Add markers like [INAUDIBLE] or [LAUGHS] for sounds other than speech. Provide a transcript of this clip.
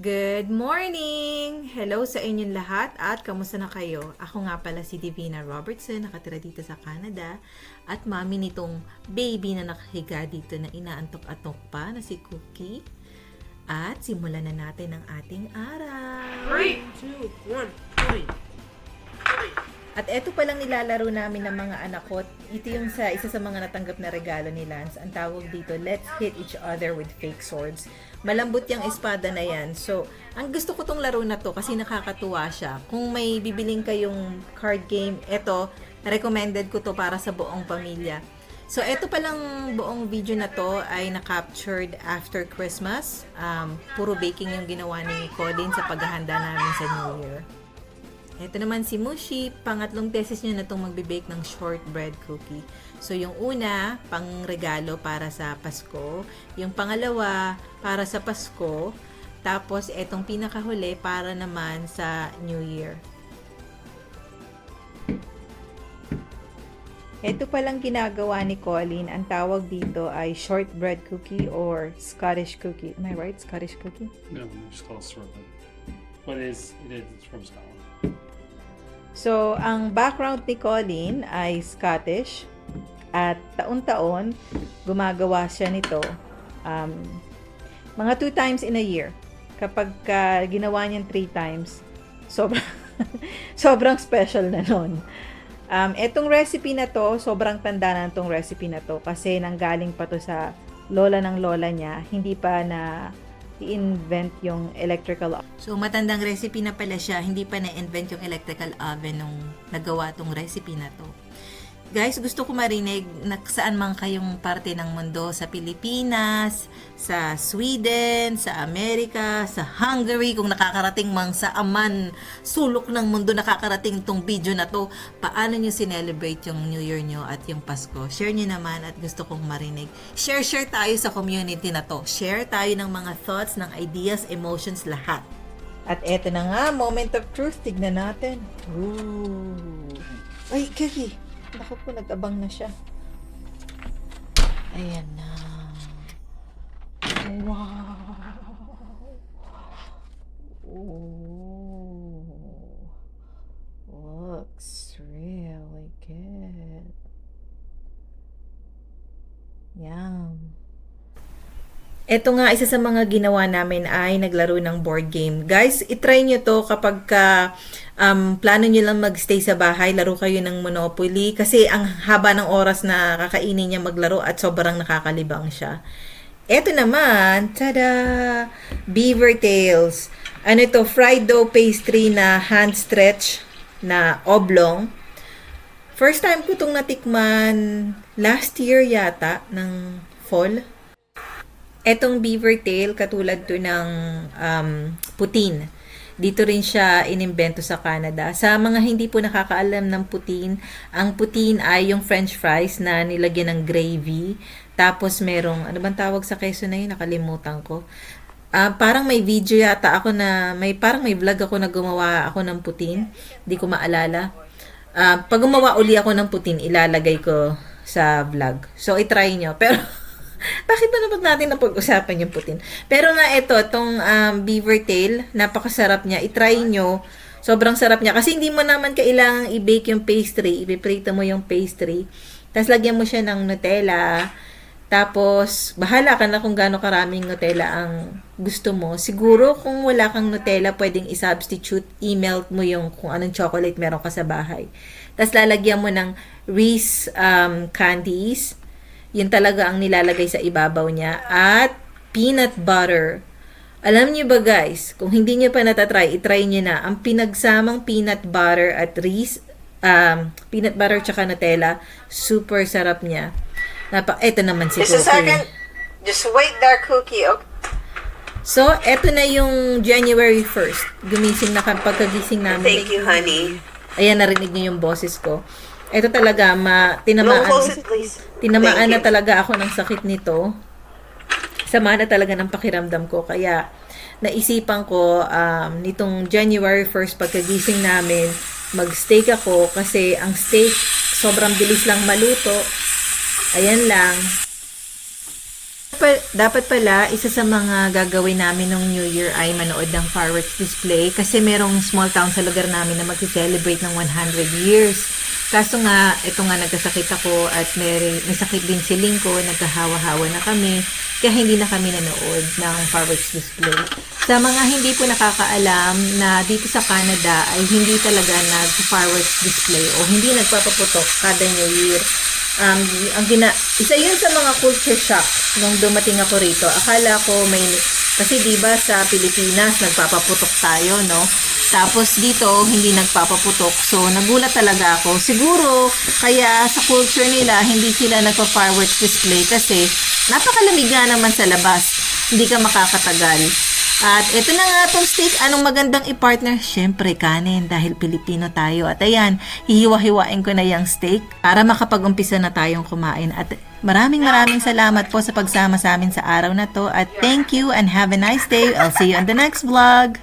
Good morning! Hello sa inyong lahat at kamusta na kayo? Ako nga pala si Divina Robertson, nakatira dito sa Canada at mami nitong baby na nakahiga dito na inaantok-antok pa na si Cookie. At simulan na natin ang ating araw. Three, two, one, three. At eto palang nilalaro namin ng mga anak ko. Ito yung sa isa sa mga natanggap na regalo ni Lance. Ang tawag dito, let's hit each other with fake swords. Malambot yung espada na yan. So, ang gusto ko tong laro na to kasi nakakatuwa siya. Kung may bibiling kayong card game, eto, recommended ko to para sa buong pamilya. So, eto palang buong video na to ay na-captured after Christmas. Um, puro baking yung ginawa ni Colin sa paghahanda namin sa New Year. Ito naman si Mushi, pangatlong beses niya na itong magbe-bake ng shortbread cookie. So, yung una, pang regalo para sa Pasko. Yung pangalawa, para sa Pasko. Tapos, etong pinakahuli, para naman sa New Year. Ito palang ginagawa ni Colin. Ang tawag dito ay shortbread cookie or Scottish cookie. Am I right? Scottish cookie? No, just call it sorbet. But it is, it is it's from Scotland. So, ang background ni Colin ay Scottish at taon-taon gumagawa siya nito um, mga two times in a year. Kapag ka ginawa niyan three times, sobrang, [LAUGHS] sobrang special na nun. Um, etong recipe na to, sobrang tanda na itong recipe na to kasi nanggaling pa to sa lola ng lola niya. Hindi pa na i-invent yung electrical oven. So, matandang recipe na pala siya. Hindi pa na-invent yung electrical oven nung nagawa tong recipe na to. Guys, gusto ko marinig na saan man kayong parte ng mundo, sa Pilipinas, sa Sweden, sa Amerika, sa Hungary, kung nakakarating mang sa aman, sulok ng mundo nakakarating tong video na to, paano nyo sinelebrate yung New Year nyo at yung Pasko? Share nyo naman at gusto kong marinig. Share, share tayo sa community na to. Share tayo ng mga thoughts, ng ideas, emotions, lahat. At eto na nga, moment of truth. Tignan natin. Ooh. Ay, Kiki. Naku po, nag-abang na siya. Ayan na. Wow. Ooh. Looks really good. Yum. Ito nga, isa sa mga ginawa namin ay naglaro ng board game. Guys, itry nyo to kapag ka, um, plano nyo lang magstay sa bahay, laro kayo ng Monopoly. Kasi ang haba ng oras na kakainin niya maglaro at sobrang nakakalibang siya. Ito naman, tada! Beaver Tails. Ano ito? Fried dough pastry na hand stretch na oblong. First time ko itong natikman last year yata ng fall. Etong beaver tail, katulad to ng um, putin. Dito rin siya inimbento sa Canada. Sa mga hindi po nakakaalam ng putin, ang putin ay yung french fries na nilagyan ng gravy. Tapos merong, ano bang tawag sa keso na yun? Nakalimutan ko. Ah, parang may video yata ako na, may parang may vlog ako na gumawa ako ng putin. Hindi ko maalala. Ah, pag gumawa uli ako ng putin, ilalagay ko sa vlog. So, itry nyo. Pero, [LAUGHS] bakit ba naman natin napag-usapan yung putin? Pero nga ito, itong um, beaver tail, napakasarap niya. I-try nyo. Sobrang sarap niya. Kasi hindi mo naman kailangang i-bake yung pastry. Ipiprito mo yung pastry. Tapos lagyan mo siya ng Nutella. Tapos, bahala ka na kung gaano karaming Nutella ang gusto mo. Siguro, kung wala kang Nutella, pwedeng i-substitute, i-melt mo yung kung anong chocolate meron ka sa bahay. Tapos, lalagyan mo ng Reese um, candies. Yun talaga ang nilalagay sa ibabaw niya. At peanut butter. Alam niyo ba guys, kung hindi niyo pa natatry, itry niyo na. Ang pinagsamang peanut butter at Reese, um, peanut butter tsaka Nutella, super sarap niya. Napa, eto naman si Just a Cookie. second. Just wait there, Cookie. Okay. So, eto na yung January 1st. Gumising na ka- pagkagising namin. Thank you, honey. Ayan, narinig niyo yung boses ko. Ito talaga, ma, tinamaan, close it, please. tinamaan Thank na you. talaga ako ng sakit nito. Sama na talaga ng pakiramdam ko. Kaya, naisipan ko, um, nitong January 1st, pagkagising namin, mag-steak ako kasi ang steak, sobrang bilis lang maluto. Ayan lang. Pa, dapat pala, isa sa mga gagawin namin ng New Year ay manood ng fireworks display kasi merong small town sa lugar namin na mag-celebrate ng 100 years. Kaso nga, ito nga nagkasakit ako at may, may sakit din si Lingko, nagkahawa-hawa na kami, kaya hindi na kami nanood ng fireworks display. Sa mga hindi po nakakaalam na dito sa Canada ay hindi talaga nag-fireworks display o hindi nagpapaputok kada New Year um, ang gina isa yun sa mga culture shock nung dumating ako rito. Akala ko may kasi 'di ba sa Pilipinas nagpapaputok tayo, no? Tapos dito hindi nagpapaputok. So nagulat talaga ako. Siguro kaya sa culture nila hindi sila nagpa-fireworks display kasi napakalamig nga naman sa labas. Hindi ka makakatagal. At ito na nga tong steak. Anong magandang i-partner? Siyempre, kanin dahil Pilipino tayo. At ayan, hihiwa-hiwain ko na yung steak para makapag-umpisa na tayong kumain. At maraming maraming salamat po sa pagsama sa amin sa araw na to. At thank you and have a nice day. I'll see you on the next vlog.